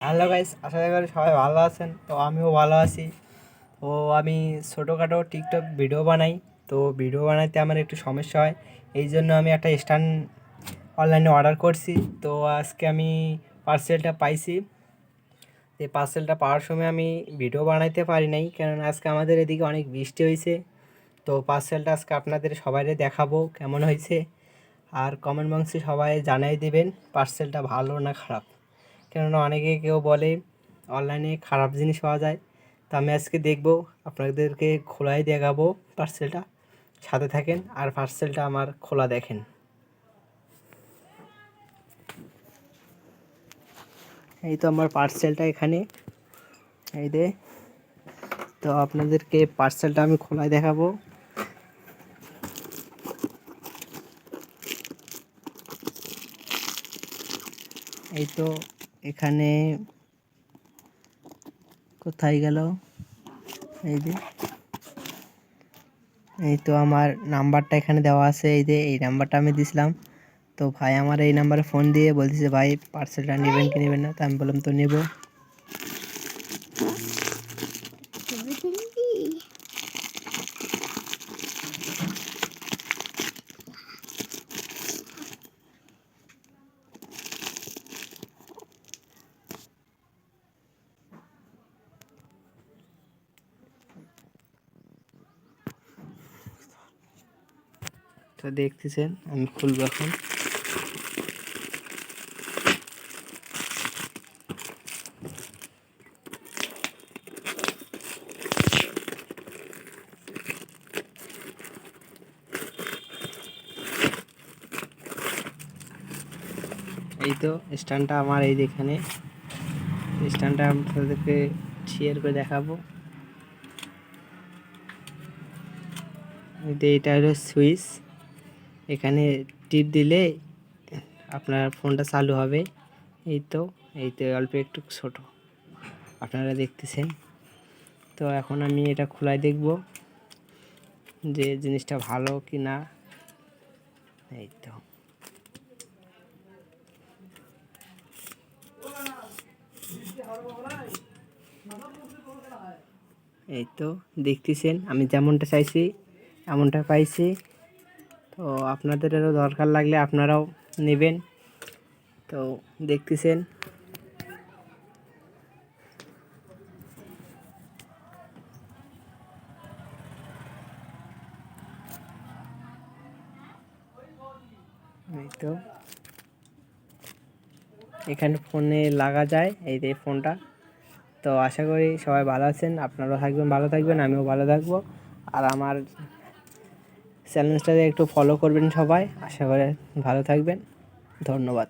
Hello guys, আশা করি সবাই ভালো আছেন। তো আমিও ভালো আছি। তো আমি ছোটোখাটো টিকটক ভিডিও বানাই। তো ভিডিও বানাইতে আমার একটু সমস্যা হয়। এই জন্য আমি একটা স্ট্যান্ড অনলাইনে অর্ডার করছি। তো আজকে আমি পার্সেলটা পাইছি। এই পার্সেলটা পাওয়ার সময় আমি ভিডিও বানাইতে পারি নাই। কারণ আজকে আমাদের এদিকে অনেক বৃষ্টি হয়েছে। তো পার্সেলটা আজকে আপনাদের সবাইরে দেখাবো কেমন হয়েছে। আর কমেন্ট বক্সে সবাই জানাই দেবেন পার্সেলটা ভালো না খারাপ। কেননা অনেকে কেউ বলে অনলাইনে খারাপ জিনিস পাওয়া যায়। তো আমি আজকে দেখব, আপনাদেরকে খোলাই দেখাবো পার্সেলটা সাথে থাকেন আর পার্সেলটা আমার খোলা দেখেন। এই তো আমার পার্সেলটা এখানে। এই দে। তো আপনাদেরকে পার্সেলটা আমি খোলাই দেখাবো। এই তো এখানে কোথায় গেল? এই যে। এই তো আমার নাম্বারটা এখানে দেওয়া আছে। এই যে, এই নাম্বারটা আমি দিছিলাম। তো ভাই আমার এই নাম্বারে ফোন দিয়ে বলছে ভাই পার্সেলটা নেবেন কি নেবেন না? তো আমি বললাম, তো নেব। তো দেখতেছেন, আমি খুলবো এখন। এই তো, স্ট্যান্ডটা আমার এই যেখানে স্ট্যান্ডটা আপনাদেরকে শেয়ার করে দেখাবো। এই যে এটা হলো সুইচ। এখানে টিপ দিলে আপনার ফোনটা চালু হবে। এই তো এই তো অল্প একটু ছোট। আপনারা দেখতেছেন। তো এখন আমি এটা খোলাই দেখব যে জিনিসটা ভালো কি না। এই তো। এই তো, দেখতেছেন, আমি যেমনটা চাইছি, এমনটা পাইছি। তো আপনাদেরও দরকার লাগলে আপনারাও নেবেন। তো দেখতেছেন। এই তো। এখানে ফোনে লাগা যায়, এই যে ফোনটা। তো আশা করি সবাই ভালো আছেন, আপনারাও থাকবেন, ভালো থাকবেন, আমিও ভালো থাকব। আর আমার চ্যানেলটাকে একটু ফলো করবেন সবাই। আশা করে ভালো থাকবেন। ধন্যবাদ।